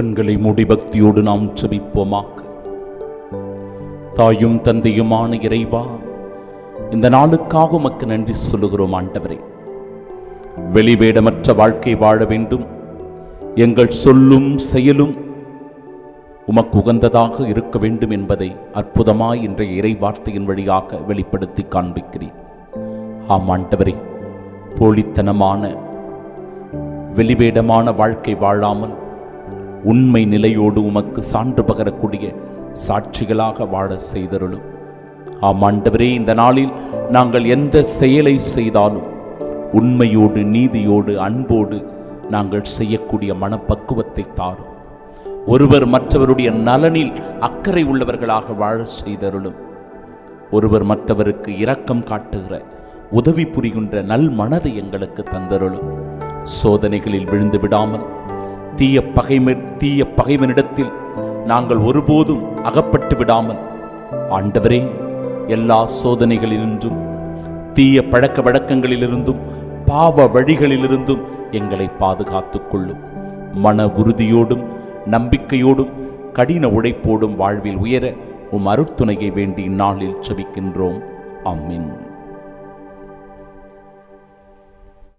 கண்களை மூடி பக்தியோடு நாம் செபிப்போமாக தாயும் தந்தையுமான இறைவா இந்த நாளுக்காக உமக்கு நன்றி சொல்லுகிறோம் ஆண்டவரே. வெளிவேடமற்ற வாழ்க்கை வாழ வேண்டும். எங்கள் சொல்லும் செயலும் உமக்கு உகந்ததாக இருக்க வேண்டும் என்பதை அற்புதமாய் இன்றைய இறை வார்த்தையின் வழியாக வெளிப்படுத்தி காண்பிக்கிறேன். ஆம் ஆண்டவரே போலித்தனமான வெளிவேடமான வாழ்க்கை வாழாமல் உண்மை நிலையோடு உமக்கு சான்று பகரக்கூடிய சாட்சிகளாக வாழ செய்தருளும். ஆம் ஆண்டவரே இந்த நாளில் நாங்கள் எந்த செயலை செய்தாலும் உண்மையோடு நீதியோடு அன்போடு நாங்கள் செய்யக்கூடிய மனப்பக்குவத்தை தாரும். ஒருவர் மற்றவருடைய நலனில் அக்கறை உள்ளவர்களாக வாழ செய்தருளும். ஒருவர் மற்றவருக்கு இரக்கம் காட்டுகிற உதவி புரிகின்ற நல் மனதை எங்களுக்கு தந்தருளும். சோதனைகளில் விழுந்து விடாமல் தீய பகைமை தீய பகைவனிடத்தில் நாங்கள் ஒருபோதும் அகப்பட்டு விடாமல். ஆண்டவரே எல்லா சோதனைகளிலிருந்தும் தீய பழக்க வழக்கங்களிலிருந்தும் பாவ வழிகளிலிருந்தும் எங்களை பாதுகாத்துக் கொள்ளும் மன உறுதியோடும் நம்பிக்கையோடும் கடின உழைப்போடும் வாழ்வில் உயர உம் அருத்துணையை வேண்டி இந்நாளில் செபிக்கின்றோம். அம்மின்